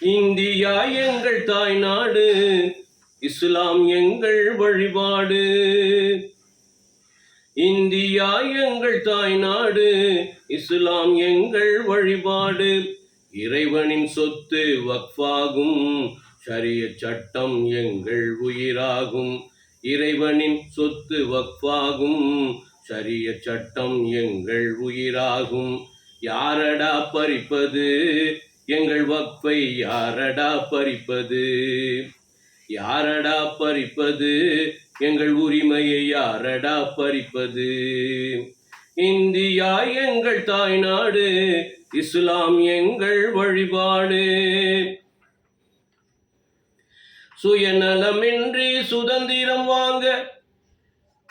India எங்கள் தாய் நாடு இஸ்லாம் எங்கள் வழிபாடு. இந்தியா எங்கள் தாய் நாடு இஸ்லாம் எங்கள் வழிபாடு. இறைவனின் சொத்து வக்ஃபாகும் ஷரிய சட்டம் எங்கள் உயிராகும். இறைவனின் சொத்து வக்ஃபாகும் ஷரிய சட்டம் எங்கள் உயிராகும். யாரடா பறிப்பது? எங்கள் வக்ஃபை யாரடா பறிப்பது? யாரடா பறிப்பது? எங்கள் உரிமையை யாரடா பறிப்பது? இந்தியா எங்கள் தாய்நாடு இஸ்லாம் எங்கள் வழிபாடு. சுயநலமின்றி சுதந்திரம் வாங்க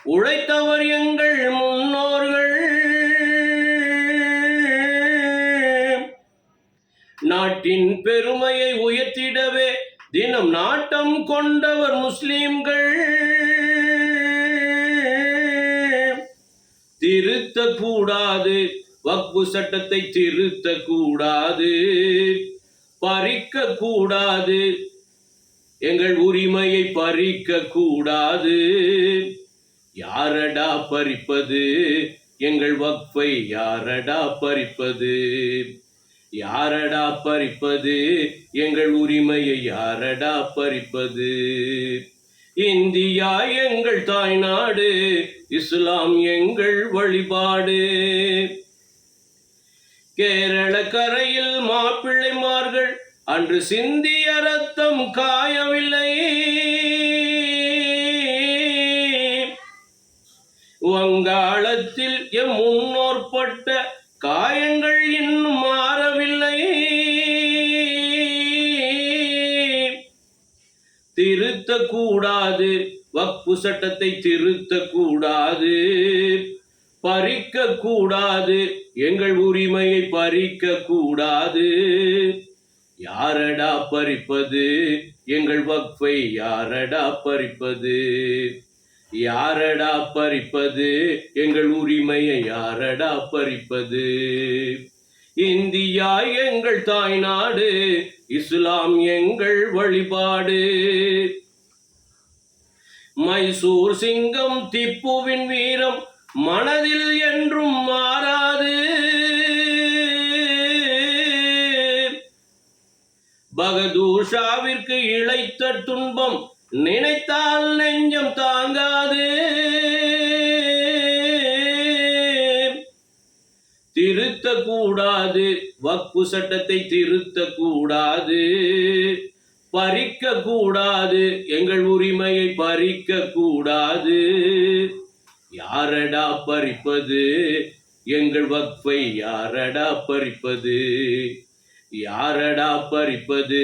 உழைத்தவர் எங்கள் முன்னோ நாட்டின் பெருமையை உயர்த்திடவே தினம் நாட்டம் கொண்டவர் முஸ்லிம்கள். திருத்த கூடாது வக்பு சட்டத்தை திருத்த கூடாது பறிக்க கூடாது எங்கள் உரிமையை பறிக்க கூடாது யாரடா பறிப்பது? எங்கள் வக்ஃபை யாரடா பறிப்பது? யாரடா பறிப்பது? எங்கள் உரிமையை யாரடா பறிப்பது? இந்தியா எங்கள் தாய்நாடு இஸ்லாம் எங்கள் வழிபாடு. கேரள கரையில் மாப்பிள்ளைமார்கள் அன்று சிந்திய ரத்தம் காயவில்லை. வங்காளத்தில் எம் முன்னோர் பட்ட காயங்கள் இன்னும் திருத்த கூடாது வக்பு சட்டத்தை திருத்த கூடாது பறிக்க கூடாது எங்கள் உரிமையை பறிக்க கூடாது யாரடா பறிப்பது? எங்கள் வக்ஃபை யாரடா பறிப்பது? யாரடா பறிப்பது? எங்கள் உரிமையை யாரடா பறிப்பது? இந்தியா எங்கள் தாய்நாடு இஸ்லாம் எங்கள் வழிபாடு. மைசூர் சிங்கம் திப்புவின் வீரம் மனதில் என்றும் மாறாது. பகதூர் ஷாவிற்கு இழைத்த துன்பம் நினைத்தால் நெஞ்சம் தாங்காது. திருத்த கூடாது வக்பு சட்டத்தை திருத்த கூடாது பறிக்க கூடாது எங்கள் உரிமையை பறிக்க கூடாது யாரடா பறிப்பது? எங்கள் வக்ஃபை யாரடா பறிப்பது? யாரடா பறிப்பது?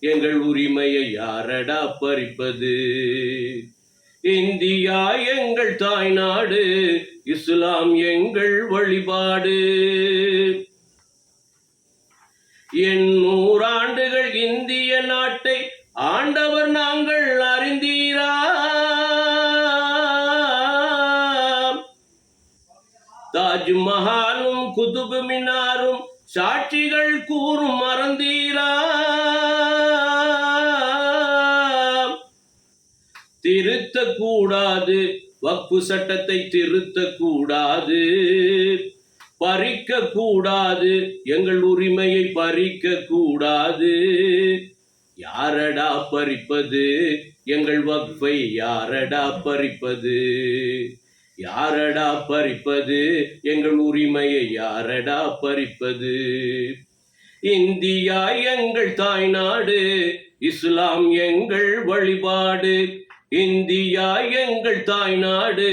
எங்கள் உரிமையை யாரடா பறிப்பது? இந்தியா எங்கள் தாய் நாடு இஸ்லாம் எங்கள் வழிபாடு. என் நூறாண்டுகள் இந்திய நாட்டை ஆண்டவர் நாங்கள் அறிந்தீரா? தாஜ்மஹாலும் குதுபு மினாரும் சாட்சிகள் கூறும் மறந்தீரா? திருத்த கூடாது வக்பு சட்டத்தை திருத்த கூடாது பறிக்க கூடாது எங்கள் உரிமையை பறிக்க கூடாது யாரடா பறிப்பது? எங்கள் வக்பை யாரடா பறிப்பது? யாரடா பறிப்பது? எங்கள் உரிமையை யாரடா பறிப்பது? இந்தியா எங்கள் தாய்நாடு. இஸ்லாம் எங்கள் வழிபாடு. இந்தியா எங்கள் தாய் நாடு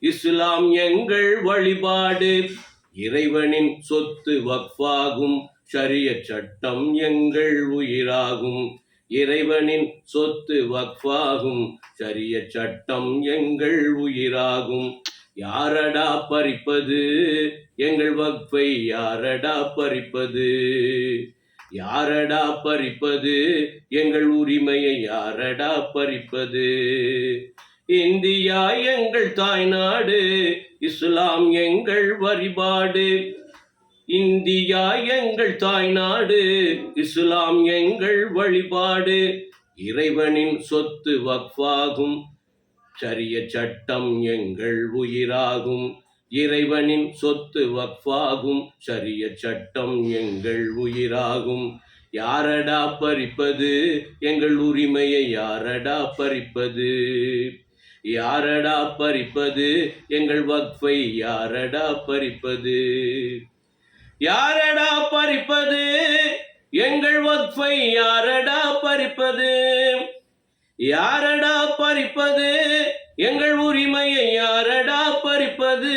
இஸ்லாம் எங்கள் வழிபாடு. இறைவனின் சொத்து வக்ஃபாகும் ஷரிய சட்டம் எங்கள் உயிராகும். இறைவனின் சொத்து வக்ஃபாகும் ஷரிய சட்டம் எங்கள் உயிராகும். யாரடா பறிப்பது? எங்கள் வக்ஃபை யாரடா பறிப்பது? யாரடா பறிப்பது? எங்கள் உரிமையை யாரடா பறிப்பது? இந்தியா எங்கள் தாய்நாடு இஸ்லாம் எங்கள் வழிபாடு. இந்தியா எங்கள் தாய்நாடு இஸ்லாம் எங்கள் வழிபாடு. இறைவனின் சொத்து வக்ஃபாகும். சரிய சட்டம் எங்கள் உயிராகும். இறைவனின் சொத்து வக்ஃபாகும் சரிய சட்டம் எங்கள் உயிராகும். யாரடா பறிப்பது? எங்கள் உரிமையை யாரடா பறிப்பது? யாரடா பறிப்பது? எங்கள் வக்ஃபை யாரடா பறிப்பது? யாரடா பறிப்பது? எங்கள் வக்ஃபை யாரடா பறிப்பது? யாரடா பறிப்பது? எங்கள் உரிமையை யாரடா பறிப்பது?